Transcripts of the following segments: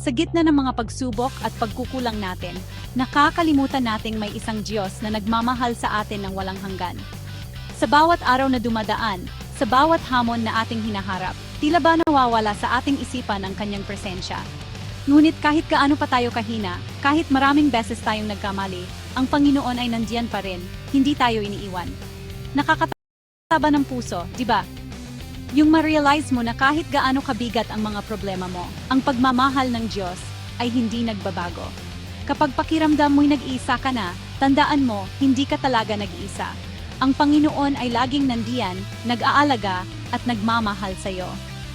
Sa gitna ng mga pagsubok at pagkukulang natin, nakakalimutan nating may isang Diyos na nagmamahal sa atin ng walang hanggan. Sa bawat araw na dumadaan, sa bawat hamon na ating hinaharap, tila ba nawawala sa ating isipan ang kanyang presensya. Ngunit kahit gaano pa tayo kahina, kahit maraming beses tayong nagkamali, ang Panginoon ay nandiyan pa rin, hindi tayo iniiwan. Nakakataba ng puso, di ba? Yung ma-realize mo na kahit gaano kabigat ang mga problema mo, ang pagmamahal ng Diyos ay hindi nagbabago. Kapag pakiramdam mo'y nag-iisa ka na, tandaan mo, hindi ka talaga nag-iisa. Ang Panginoon ay laging nandiyan, nag-aalaga, at nagmamahal sa iyo.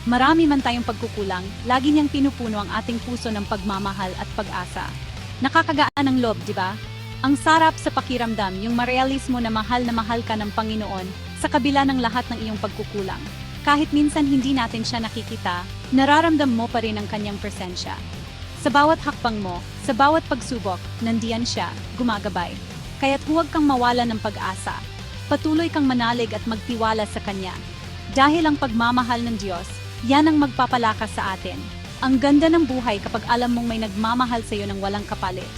Marami man tayong pagkukulang, lagi niyang pinupuno ang ating puso ng pagmamahal at pag-asa. Nakakagaan ang loob, di ba? Ang sarap sa pakiramdam yung ma-realize mo na mahal na mahal ka ng Panginoon sa kabila ng lahat ng iyong pagkukulang. Kahit minsan hindi natin siya nakikita, nararamdam mo pa rin ang kanyang presensya. Sa bawat hakbang mo, sa bawat pagsubok, nandiyan siya, gumagabay. Kaya't huwag kang mawala ng pag-asa. Patuloy kang manalig at magtiwala sa Kanya. Dahil ang pagmamahal ng Diyos, yan ang magpapalakas sa atin. Ang ganda ng buhay kapag alam mong may nagmamahal sa iyo ng walang kapalit.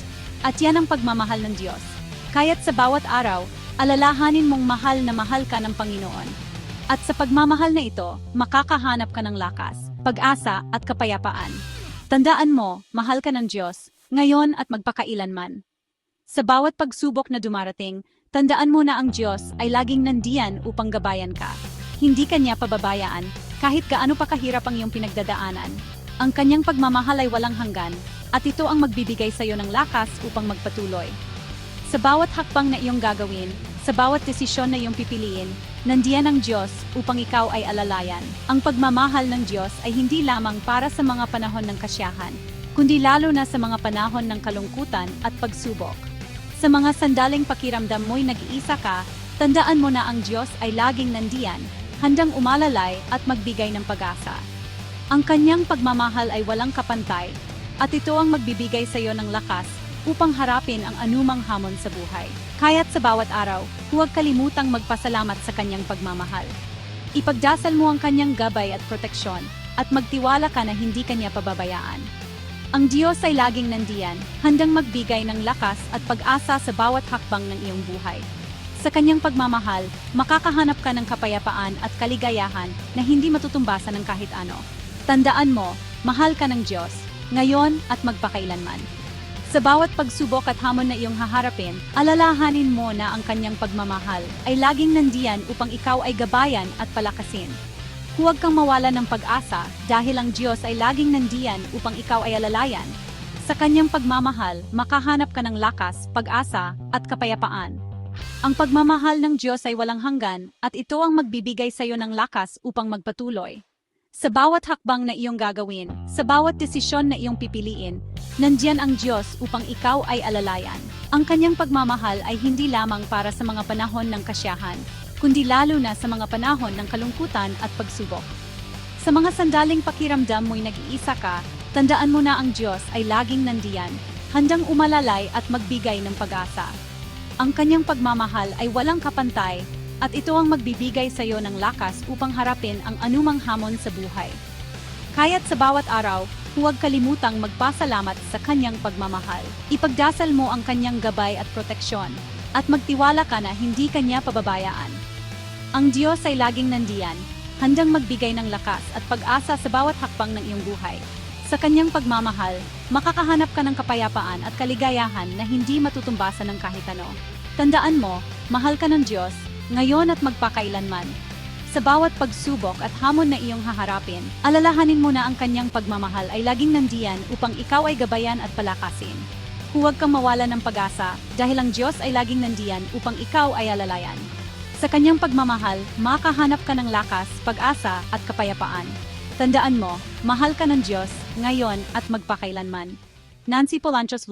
At yan ang pagmamahal ng Diyos. Kaya't sa bawat araw, alalahanin mong mahal na mahal ka ng Panginoon. At sa pagmamahal na ito, makakahanap ka ng lakas, pag-asa at kapayapaan. Tandaan mo, mahal ka ng Diyos, ngayon at magpakailanman. Sa bawat pagsubok na dumarating, tandaan mo na ang Diyos ay laging nandiyan upang gabayan ka. Hindi kanya pababayaan, kahit gaano pa kahirap ang iyong pinagdadaanan. Ang kanyang pagmamahal ay walang hanggan, at ito ang magbibigay sa iyo ng lakas upang magpatuloy. Sa bawat hakbang na iyong gagawin, sa bawat desisyon na iyong pipiliin, nandiyan ang Diyos upang ikaw ay alalayan. Ang pagmamahal ng Diyos ay hindi lamang para sa mga panahon ng kasyahan, kundi lalo na sa mga panahon ng kalungkutan at pagsubok. Sa mga sandaling pakiramdam mo'y nag-iisa ka, tandaan mo na ang Diyos ay laging nandiyan, handang umalalay at magbigay ng pag-asa. Ang kanyang pagmamahal ay walang kapantay, at ito ang magbibigay sa iyo ng lakas upang harapin ang anumang hamon sa buhay. Kaya't sa bawat araw, huwag kalimutang magpasalamat sa kanyang pagmamahal. Ipagdasal mo ang kanyang gabay at proteksyon, at magtiwala ka na hindi kanya pababayaan. Ang Diyos ay laging nandiyan, handang magbigay ng lakas at pag-asa sa bawat hakbang ng iyong buhay. Sa kanyang pagmamahal, makakahanap ka ng kapayapaan at kaligayahan na hindi matutumbasan ng kahit ano. Tandaan mo, mahal ka ng Diyos, ngayon at magpakailanman. Sa bawat pagsubok at hamon na iyong haharapin, alalahanin mo na ang kanyang pagmamahal ay laging nandiyan upang ikaw ay gabayan at palakasin. Huwag kang mawala ng pag-asa dahil ang Diyos ay laging nandiyan upang ikaw ay alalayan. Sa kanyang pagmamahal, makahanap ka ng lakas, pag-asa, at kapayapaan. Ang pagmamahal ng Diyos ay walang hanggan at ito ang magbibigay sa iyo ng lakas upang magpatuloy. Sa bawat hakbang na iyong gagawin, sa bawat desisyon na iyong pipiliin, nandiyan ang Diyos upang ikaw ay alalayan. Ang kanyang pagmamahal ay hindi lamang para sa mga panahon ng kasyahan, kundi lalo na sa mga panahon ng kalungkutan at pagsubok. Sa mga sandaling pakiramdam mo'y nag-iisa ka, tandaan mo na ang Diyos ay laging nandiyan, handang umalalay at magbigay ng pag-asa. Ang kanyang pagmamahal ay walang kapantay, at ito ang magbibigay sa iyo ng lakas upang harapin ang anumang hamon sa buhay. Kaya't sa bawat araw, huwag kalimutang magpasalamat sa kanyang pagmamahal. Ipagdasal mo ang kanyang gabay at proteksyon, at magtiwala ka na hindi kanya pababayaan. Ang Diyos ay laging nandiyan, handang magbigay ng lakas at pag-asa sa bawat hakbang ng iyong buhay. Sa kanyang pagmamahal, makakahanap ka ng kapayapaan at kaligayahan na hindi matutumbasan ng kahit ano. Tandaan mo, mahal ka ng Diyos, ngayon at magpakailanman. Sa bawat pagsubok at hamon na iyong haharapin, alalahanin mo na ang kanyang pagmamahal ay laging nandiyan upang ikaw ay gabayan at palakasin. Huwag kang mawala ng pag-asa dahil ang Diyos ay laging nandiyan upang ikaw ay alalayan. Sa kanyang pagmamahal, makahanap ka ng lakas, pag-asa at kapayapaan. Tandaan mo, mahal ka ng Diyos, ngayon at magpakailanman. Nancy Polanchos